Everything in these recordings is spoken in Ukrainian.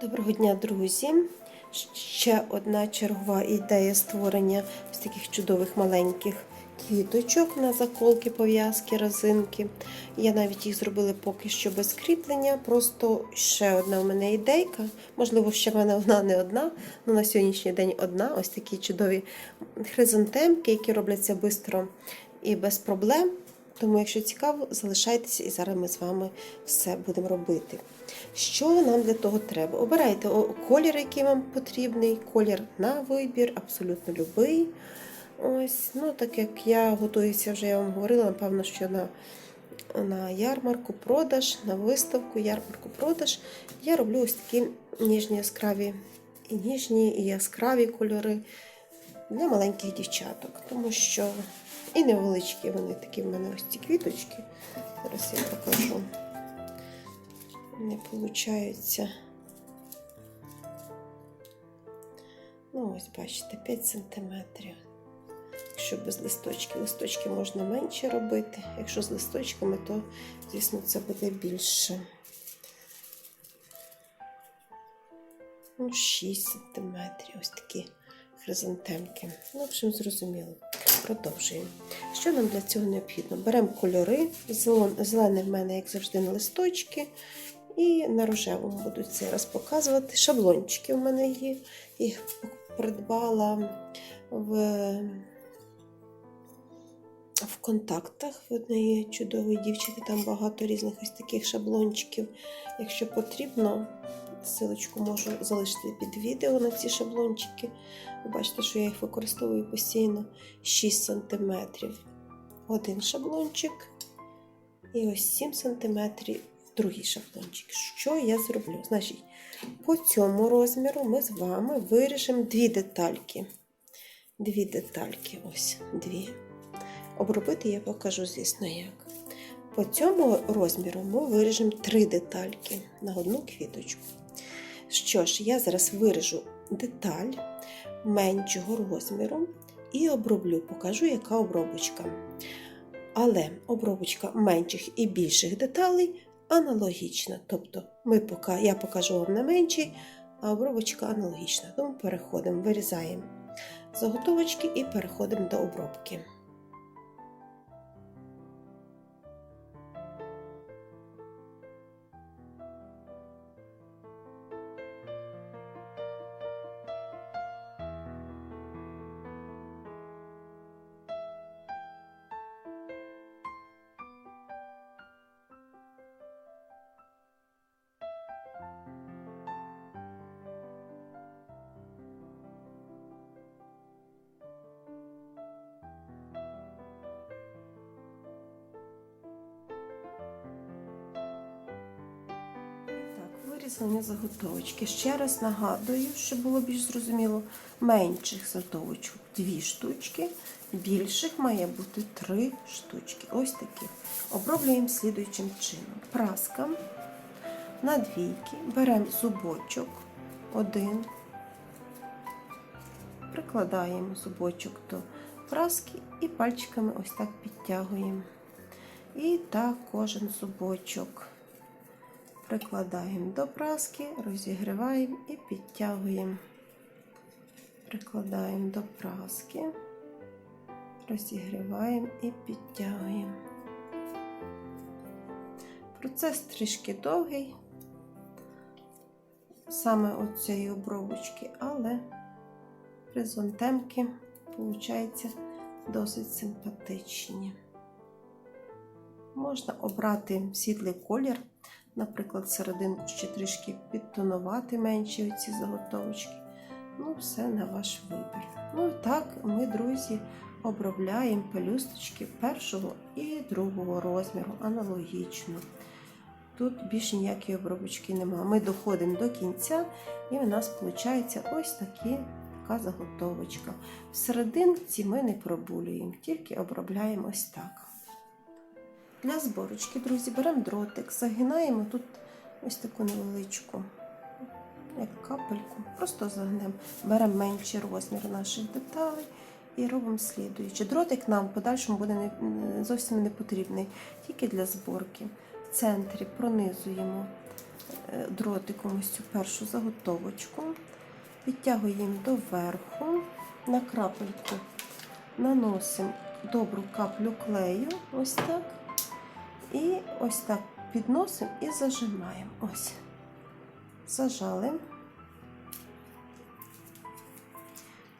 Доброго дня, друзі! Ще одна чергова ідея створення ось таких чудових маленьких квіточок на заколки, пов'язки, резинки. Я навіть їх зробила поки що без кріплення. Просто ще одна у мене ідейка. Можливо, ще в мене вона не одна, але на сьогоднішній день одна. Ось такі чудові хризантемки, які робляться швидко і без проблем. Тому, якщо цікаво, залишайтеся і зараз ми з вами все будемо робити. Що нам для того треба? Обирайте колір, який вам потрібний, колір на вибір, абсолютно любий. Ось, ну так як я готуюся, вже я вам говорила, напевно, що на, на ярмарку продаж, на виставку, ярмарку продаж, я роблю ось такі ніжні яскраві і ніжні, і яскраві кольори для маленьких дівчаток, тому що і невеличкі вони такі в мене ось ці квіточки. Зараз я покажу. Не виходить. Ну, ось бачите, 5 сантиметрів. Якщо без листочків, листочки можна менше робити. Якщо з листочками, то, звісно, це буде більше. Ну, 6 сантиметрів. Ось такі хризантемки. Ну, в общем, зрозуміло. Продовжуємо. Що нам для цього необхідно? Беремо кольори. Зелен- Зелений в мене, як завжди, на листочки. І на рожевому буду цей раз показувати. Шаблончики в мене є. Їх придбала в, в контактах. В однієї чудової дівчини, там багато різних ось таких шаблончиків. Якщо потрібно, ссылочку можу залишити під відео на ці шаблончики. Ви бачите, що я їх використовую постійно 6 см. Один шаблончик. І ось 7 см другий шаблончик. Що я зроблю? Значить, по цьому розміру ми з вами виріжемо дві детальки. Дві детальки, ось дві. Обробити я покажу, звісно, як. По цьому розміру ми виріжемо три детальки на одну квіточку. Що ж, я зараз виріжу деталь меншого розміру і оброблю, покажу, яка обробочка. Але обробочка менших і більших деталей аналогічна. Тобто ми пока, я покажу вам на меншій, а обробочка аналогічна. Тому переходимо, вирізаємо заготовочки і переходимо до обробки. Вирізані заготовочки. Ще раз нагадую, щоб було більш зрозуміло, менших заготовочок дві штучки, більших має бути три штучки. Ось такі. Оброблюємо слідуючим чином. Праска на двійки, беремо зубочок один, прикладаємо зубочок до праски і пальчиками ось так підтягуємо. І так кожен зубочок прикладаємо до праски, розігріваємо і підтягуємо. Прикладаємо до праски, розігріваємо і підтягуємо. Процес трішки довгий, саме от цієї обробочки, але хризантемки, виходить, досить симпатичні. Можна обрати світлий колір, наприклад, серединку ще трішки підтонувати менші оці заготовочки. Ну, все на ваш вибір. Ну і так, ми, друзі, обробляємо пелюсточки першого і другого розміру аналогічно. Тут більше ніякої обробочки немає. Ми доходимо до кінця, і у нас виходить ось такі, така заготовочка. В серединці ми не пробулюємо, тільки обробляємо ось так. Для зборочки, друзі, беремо дротик, загинаємо тут ось таку невеличку, як капельку, просто загнемо, беремо менший розмір наших деталей і робимо слідуючи. Дротик нам в подальшому буде не, зовсім не потрібний, тільки для зборки. В центрі пронизуємо е, дротиком ось цю першу заготовочку, підтягуємо доверху, на крапельку наносимо добру каплю клею, ось так. І ось так підносимо і зажимаємо. Ось. Зажали.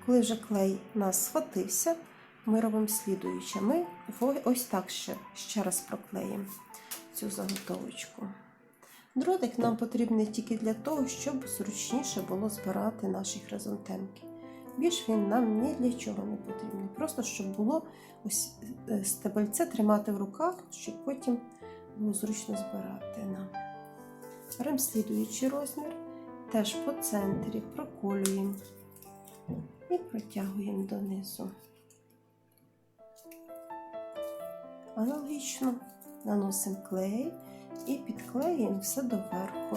Коли вже клей у нас схватився, ми робимо слідуюче. Ми ось так ще, ще раз проклеїмо цю заготовочку. Дротик нам потрібний тільки для того, щоб зручніше було збирати наші хризантемки. Більш він нам ні для чого не потрібний. Просто щоб було ось е, стебельце тримати в руках, щоб потім було зручно збирати нам. Беремо слідуючий розмір, теж по центрі проколюємо і протягуємо донизу. Аналогічно наносимо клей і підклеюємо все доверху.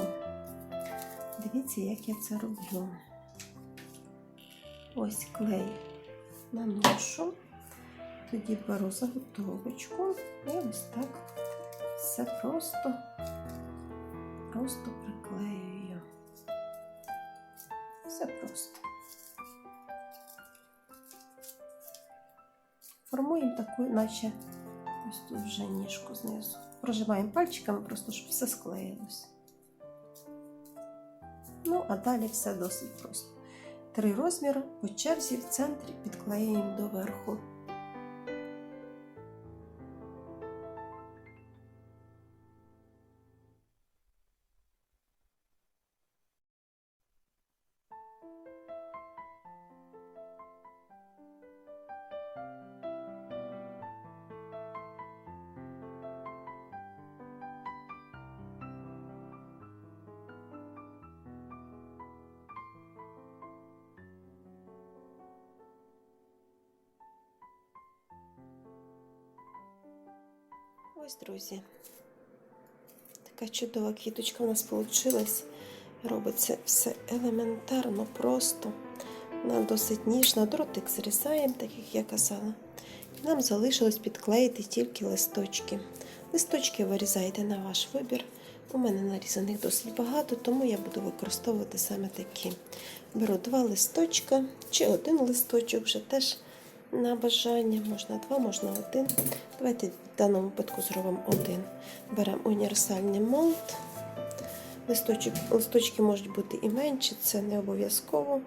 Дивіться, як я це роблю. Ось клей наношу, тоді беру заготовочку і ось так все просто, просто приклеюю. Все просто. Формуємо таку, наче ось тут вже ніжку знизу. Прожимаємо пальчиками, просто щоб все склеїлось. Ну, а далі все досить просто. Три розміри по черзі в центрі підклеюємо доверху. Ось, друзі. Така чудова квіточка у нас вийшла. Робиться все елементарно, просто. Вона досить ніжна. Дротик зрізаємо, так як я казала. І нам залишилось підклеїти тільки листочки. Листочки вирізаєте на ваш вибір. У мене нарізаних досить багато, тому я буду використовувати саме такі. Беру два листочка чи один листочок вже теж на бажання. Можна два, можна один. Давайте в даному випадку зробимо один. Беремо універсальний молд. Листочок, листочки можуть бути і менші, це не обов'язково.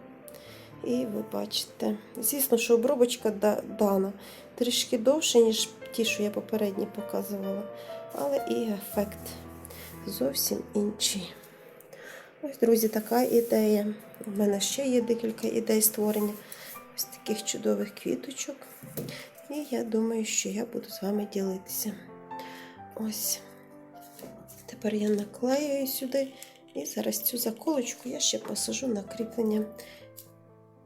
І ви бачите. Звісно, що обробочка дана трішки довше, ніж ті, що я попередні показувала. Але і ефект зовсім інший. Ось, друзі, така ідея. У мене ще є декілька ідей створення ось таких чудових квіточок. І я думаю, що я буду з вами ділитися. Ось. Тепер я наклеюю сюди. І зараз цю заколочку я ще посажу на кріплення.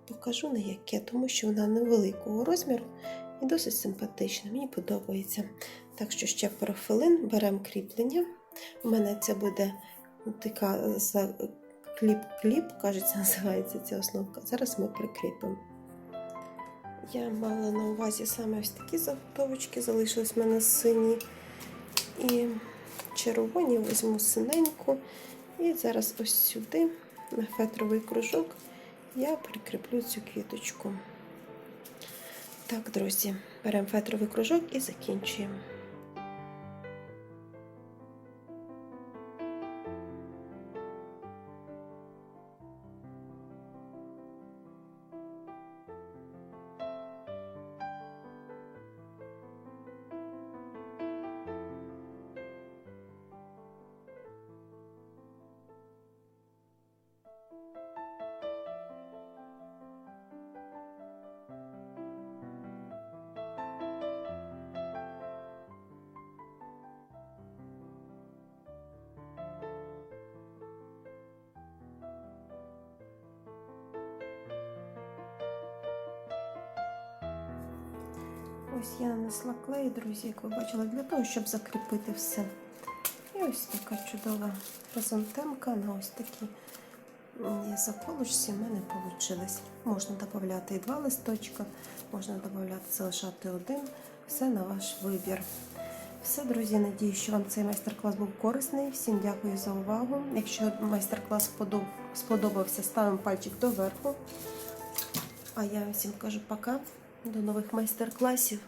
Покажу на яке, тому що вона невеликого розміру і досить симпатична. Мені подобається. Так що ще парафилин беремо кріплення. У мене це буде така кліп-кліп, кажеться, називається ця основка. Зараз ми прикріпимо. Я мала на увазі саме ось такі заготовочки, залишились в мене сині і червоні, візьму синеньку. І зараз ось сюди, на фетровий кружок, я прикріплю цю квіточку. Так, друзі, беремо фетровий кружок і закінчуємо. Ось я нанесла клей, друзі, як ви бачили, для того, щоб закріпити все. І ось така чудова хризантемка на ось такі заколочці в мене вийшли. Можна додати і два листочка, можна додати, залишати один. Все на ваш вибір. Все, друзі, надію, що вам цей майстер-клас був корисний. Всім дякую за увагу. Якщо майстер-клас сподобався, ставимо пальчик доверху. А я всім кажу пока. До нових майстер-класів.